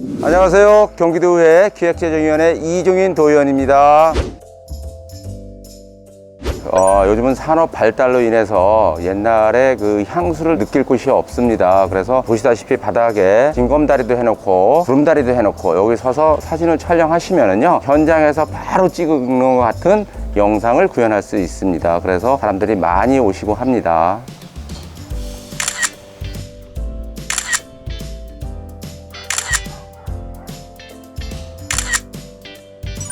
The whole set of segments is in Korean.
안녕하세요. 경기도의회 기획재정위원회 이종인 도의원입니다. 어, 요즘은 산업 발달로 인해서 옛날에 그 향수를 느낄 곳이 없습니다. 그래서 보시다시피 바닥에 징검다리도 해놓고 구름다리도 해놓고 여기 서서 사진을 촬영하시면은요 현장에서 바로 찍은 것 같은 영상을 구현할 수 있습니다. 그래서 사람들이 많이 오시고 합니다.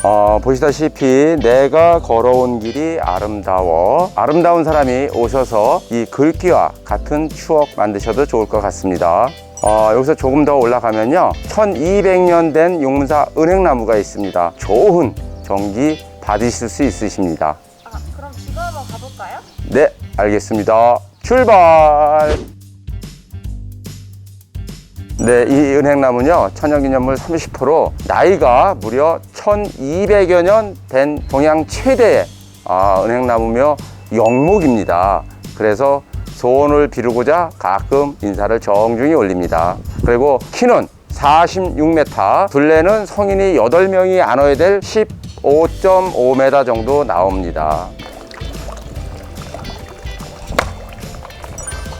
어, 보시다시피 내가 걸어온 길이 아름다워. 아름다운 사람이 오셔서 이 글귀와 같은 추억 만드셔도 좋을 것 같습니다. 어, 여기서 조금 더 올라가면요. 1200년 된 용문사 은행나무가 있습니다. 좋은 전기 받으실 수 있으십니다. 아, 그럼 지금 한번 가볼까요? 네 알겠습니다. 출발! 네, 이 은행나무는요, 천연기념물 30%, 나이가 무려 1200여 년 된 동양 최대의 아, 은행나무며 영목입니다. 그래서 소원을 비르고자 가끔 인사를 정중히 올립니다. 그리고 키는 46m, 둘레는 성인이 8명이 안어야 될 15.5m 정도 나옵니다.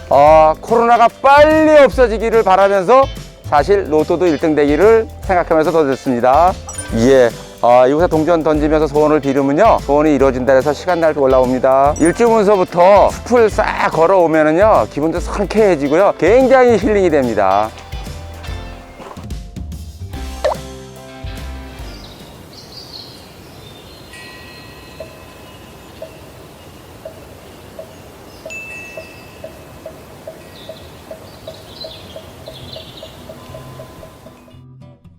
어, 코로나가 빨리 없어지기를 바라면서 사실 로또도 1등 되기를 생각하면서 더 듣습니다. 예. 어, 이곳에 동전 던지면서 소원을 비르면요. 소원이 이루어진다 해서 시간 날때 올라옵니다. 일주문서부터 숲을 싹 걸어오면은요. 기분도 상쾌해지고요. 굉장히 힐링이 됩니다.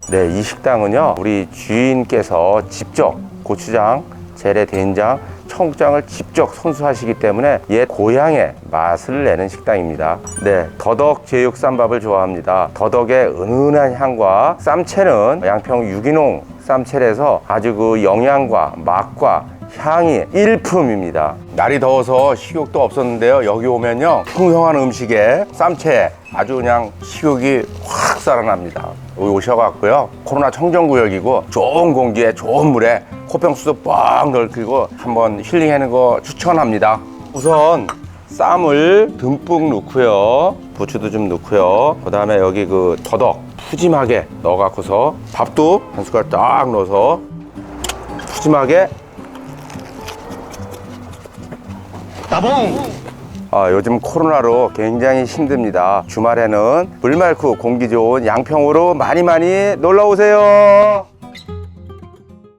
네, 이 식당은요, 우리 주인께서 직접 고추장, 재래 된장, 청국장을 직접 손수하시기 때문에 옛 고향의 맛을 내는 식당입니다. 네, 더덕 제육쌈밥을 좋아합니다. 더덕의 은은한 향과 쌈채는 양평 유기농 쌈채에서 아주 그 영양과 맛과 향이 일품입니다. 날이 더워서 식욕도 없었는데요. 여기 오면요. 풍성한 음식에 쌈채 아주 그냥 식욕이 확 살아납니다. 오셔갖고요. 코로나 청정구역이고 좋은 공기에 좋은 물에 코평수도 뻥 넓히고 한번 힐링하는 거 추천합니다. 우선 쌈을 듬뿍 넣고요. 부추도 좀 넣고요. 그 다음에 여기 그 더덕 푸짐하게 넣어갖고서 밥도 한 숟갈 딱 넣어서 푸짐하게 아, 요즘 코로나로 굉장히 힘듭니다. 주말에는 물 맑고 공기 좋은 양평으로 많이 많이 놀러 오세요.